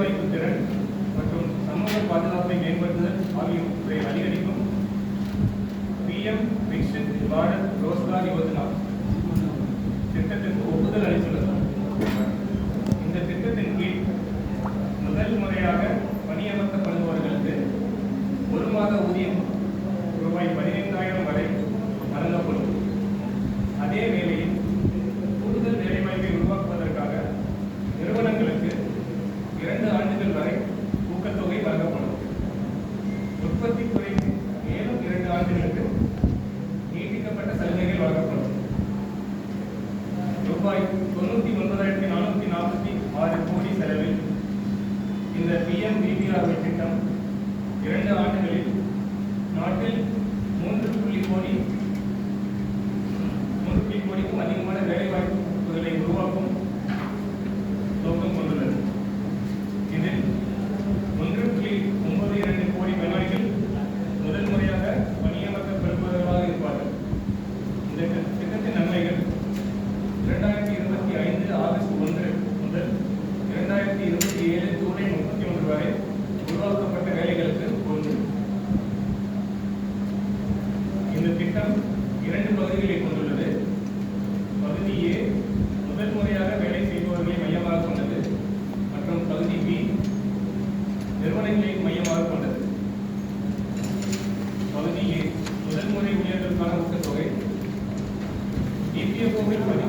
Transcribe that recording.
வேலைவாய்ப்பு திறன் மற்றும் சமூக பாதுகாப்பை மேம்படுத்துதல் ஆகியவற்றை அதிகரிக்கும். பிஎம் விக்ஷித் பாரத் ரோஸ்கார் யோஜனா. திட்டத்திற்கு ஒப்புதல் அளித்துள்ளது. இந்த திட்டத்தின் கீழ் முதல் முறையாக பணியமர்த்தப்படுபவர்களுக்கு ஒரு மாத ஊதியம் ரூபாய் பதினைந்து ரூபாய் தொண்ணூற்றி ஒன்பதாயிரத்தி நானூற்றி நாற்பத்தி ஆறு கோடி செலவில் இந்த பிஎம் பிபிஆர்ஒய் திட்டம் இரண்டு ஆண்டுகளில் நாட்டில் மூன்று புள்ளி கோடி மூன்று புள்ளி கோடிக்கும் அதிக வேலைவாய்ப்புகளை உருவாக்கும் நோக்கம் கொண்டுள்ளது இதில் ஒன்று புள்ளி ஒன்பது இரண்டு கோடி பயனாளிகள் முதல் முறையாக பணியமர்த்தப்படுபவர்களாக இருப்பார்கள் இந்த திட்ட- திட்டத்தின் நன்மைகள் இரண்டாயிரத்தி இருபத்தி ஐந்து ஆகஸ்ட் ஒன்று முதல் இரண்டாயிரத்தி இருபத்தி ஏழு ஜூலை முப்பத்தி ஒன்று வரை உருவாக்கப்பட்ட வேலைகளுக்கு ஒன்று. இந்த திட்டம் இரண்டு பகுதிகளை கொண்டுள்ளது. பகுதி ஏ முதல் முறையாக வேலை செய்பவர்களை மையமாக கொண்டது. மற்றும் பகுதி பி நிறுவனங்களை மையமாக கொண்டது. பகுதி ஏ முதல் முறை ஊழியர்களுக்கான ஊக்கத்தொகை. இபிஎஃப்ஓவில் பதிவு